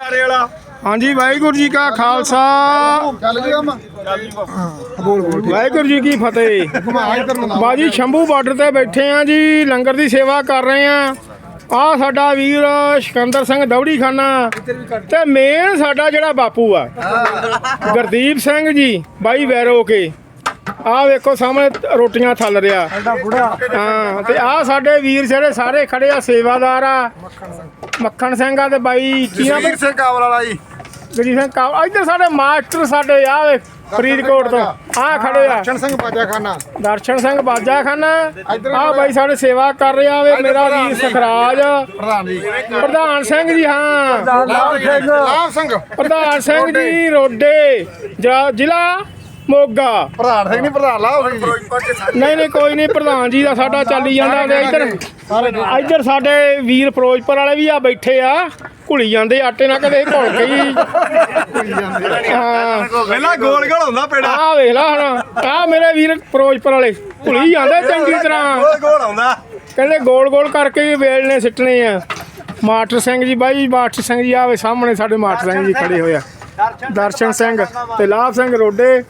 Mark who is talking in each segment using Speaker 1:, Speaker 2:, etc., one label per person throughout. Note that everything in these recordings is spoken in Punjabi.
Speaker 1: ਵਾਲਾ।
Speaker 2: ਹਾਂਜੀ ਵਾਹਿਗੁਰੂ ਜੀ ਕਾ ਖਾਲਸਾ।
Speaker 3: ਚੱਲ ਗਿਆ ਮੈਂ ਬੋਲ ਬੋਲ
Speaker 2: ਵਾਹਿਗੁਰੂ ਜੀ ਕੀ ਫਤਿਹ। ਬਾਜੀ ਸ਼ੰਭੂ ਬਾਰਡਰ ਤੇ ਬੈਠੇ ਆ ਜੀ ਲੰਗਰ ਦੀ ਸੇਵਾ ਕਰ ਰਹੇ ਆ। ਆ ਸਾਡਾ ਵੀਰ ਸਿਕੰਦਰ ਸਿੰਘ ਦੌੜੀ ਖਾਨਾ ਤੇ ਮੇਨ ਸਾਡਾ ਜਿਹੜਾ ਬਾਪੂ ਆ ਗੁਰਦੀਪ ਸਿੰਘ ਜੀ ਬਾਈ ਵੈਰੋ ਕੇ। ਆ ਵੇਖੋ ਸਾਹਮਣੇ ਰੋਟੀਆਂ ਥੱਲ ਰਿਆ ਹਾਂ ਤੇ ਆ ਸਾਡੇ ਵੀਰ ਜਿਹੜੇ ਸਾਰੇ ਖੜੇ ਆ ਸੇਵਾਦਾਰ ਆ। ਮੱਖਣ ਸਿੰਘ ਆ ਤੇ ਬਾਈ ਕੀ ਨਾਮ
Speaker 3: ਜਸਵੀਰ ਸਿੰਘ ਕਾਵਲ ਵਾਲਾ ਜੀ।
Speaker 2: ਗਰੀ ਸਿੰਘ ਕਾ ਇੱਧਰ ਸਾਡੇ ਮਾਸਟਰ ਸਾਡੇ ਆ ਵੇ ਫਰੀਦਕੋਟ ਤੋਂ। ਆ ਖੜੇ ਆ।
Speaker 3: ਚਣ ਸਿੰਘ ਬਾਜਾ ਖਾਨਾ
Speaker 2: ਦਰਸ਼ਨ ਸਿੰਘ ਬਾਜਾ ਖਾਨਾ ਆ ਬਾਈ ਸਾਡੇ ਸੇਵਾ ਕਰ ਰਿਹਾ ਵੇ ਮੇਰਾ ਵੀਰ ਸਖਰਾਜ।
Speaker 3: ਪ੍ਰਧਾਨ ਜੀ।
Speaker 2: ਪ੍ਰਧਾਨ ਸਿੰਘ ਜੀ ਹਾਂ।
Speaker 3: ਲਾਭ ਸਿੰਘ।
Speaker 2: ਪ੍ਰਧਾਨ ਸਿੰਘ ਜੀ ਰੋਡੇ। ਜ਼ਿਲ੍ਹਾ ਮੋਗਾ।
Speaker 3: ਪ੍ਰਧਾਨ ਸਿੰਘ ਨਹੀਂ? ਪ੍ਰਧਾਨ ਸਿੰਘ ਜੀ
Speaker 2: ਨਹੀਂ ਨਹੀਂ ਕੋਈ ਨਹੀਂ ਪ੍ਰਧਾਨ ਜੀ ਦਾ ਸਾਡਾ ਚੱਲੀ ਜਾਂਦਾ ਤੇ ਇੱਧਰ। ਇੱਧਰ ਸਾਡੇ ਵੀਰ ਫਿਰੋਜ਼ਪੁਰ ਵਾਲੇ ਵੀ ਆ ਬੈਠੇ ਆ। ਘੁਲੀ ਜਾਂਦੇ ਆਟੇ ਨਾਲ ਕਦੇ ਘੁਲ ਗਈ ਹਾਂ।
Speaker 1: ਪਹਿਲਾਂ ਗੋਲ ਗੋਲ ਹੁੰਦਾ ਪੇੜਾ।
Speaker 2: ਆ ਵੇਖ ਲਾ ਹੁਣ। ਆ ਮੇਰੇ ਵੀਰ ਫਿਰੋਜ਼ਪੁਰ ਵਾਲੇ। ਘੁਲੀ ਜਾਂਦੇ ਚੰਗੀ ਤਰ੍ਹਾਂ।
Speaker 1: ਗੋਲ ਗੋਲ ਆਉਂਦਾ
Speaker 2: ਕਹਿੰਦੇ ਗੋਲ ਗੋਲ ਕਰਕੇ ਹੀ ਵੇਲ ਨੇ ਸਿੱਟਣੇ ਆ। ਮਾਸਟਰ ਸਿੰਘ ਜੀ ਬਾਈ ਮਾਸਟਰ ਸਿੰਘ ਜੀ ਆਵੇ ਸਾਹਮਣੇ ਸਾਡੇ ਮਾਸਟਰ ਸਿੰਘ ਜੀ ਖੜੇ ਹੋਏ ਆ। ਦਰਸ਼ਨ ਸਿੰਘ ਤੇ ਲਾਭ ਸਿੰਘ ਰੋਡੇ।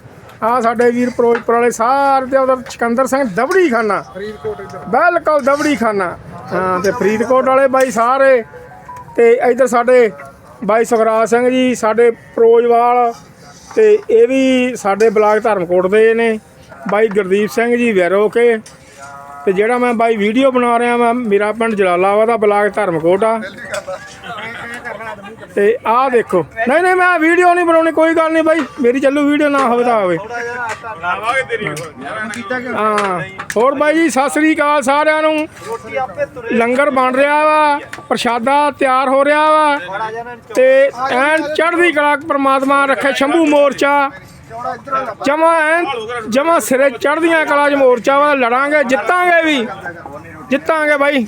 Speaker 2: ਆ ਸਾਡੇ ਵੀਰ ਫਿਰੋਜ਼ਪੁਰ ਵਾਲੇ ਸਾਰੇ ਤੇ ਉਧਰ ਸਿਕੰਦਰ ਸਿੰਘ ਦਬੜੀ ਖਾਨਾ ਬਿਲਕੁਲ ਦਬੜੀ ਖਾਨਾ ਹਾਂ ਤੇ ਫਰੀਦਕੋਟ ਵਾਲੇ ਬਾਈ ਸਾਰੇ। ਤੇ ਇਧਰ ਸਾਡੇ ਬਾਈ ਸੁਖਰਾਜ ਸਿੰਘ ਜੀ ਸਾਡੇ ਫਿਰੋਜ਼ਵਾਲ ਤੇ ਇਹ ਵੀ ਸਾਡੇ ਬਲਾਕ ਧਰਮਕੋਟ ਦੇ ਨੇ। ਬਾਈ ਗੁਰਦੀਪ ਸਿੰਘ ਜੀ ਵੈਰੋ ਕੇ। ਤੇ ਜਿਹੜਾ ਮੈਂ ਬਾਈ ਵੀਡੀਓ ਬਣਾ ਰਿਹਾ ਮੈਂ ਮੇਰਾ ਪਿੰਡ ਜਲਾਲਾਬਾਦ ਦਾ ਬਲਾਕ ਧਰਮਕੋਟ ਆ। ਤੇ ਆਹ ਦੇਖੋ। ਨਹੀਂ ਨਹੀਂ ਮੈਂ ਵੀਡੀਓ ਨਹੀਂ ਬਣਾਉਣੀ ਕੋਈ ਗੱਲ ਨਹੀਂ ਬਾਈ। ਮੇਰੀ ਚੱਲੂ ਵੀਡੀਓ ਨਾ ਹੋਵੇ ਤਾਂ ਹੋਵੇ।
Speaker 1: ਤੇਰੀ
Speaker 2: ਹਾਂ। ਹੋਰ ਬਾਈ ਜੀ ਸਤਿ ਸ੍ਰੀ ਅਕਾਲ ਸਾਰਿਆਂ ਨੂੰ। ਲੰਗਰ ਬਣ ਰਿਹਾ ਵਾ ਪ੍ਰਸ਼ਾਦਾ ਤਿਆਰ ਹੋ ਰਿਹਾ ਵਾ। ਤੇ ਐਨ ਚੜ੍ਹਦੀ ਕਲਾ ਪ੍ਰਮਾਤਮਾ ਰੱਖੇ ਸ਼ੰਭੂ ਮੋਰਚਾ। ਜਮਾ ਐਨ ਜਮਾ ਸਿਰੇ ਚੜ੍ਹਦੀਆਂ ਕਲਾ ਚ ਮੋਰਚਾ ਵਾ ਲੜਾਂਗੇ ਜਿੱਤਾਂਗੇ ਵੀ। ਜਿੱਤਾਂਗੇ ਬਾਈ।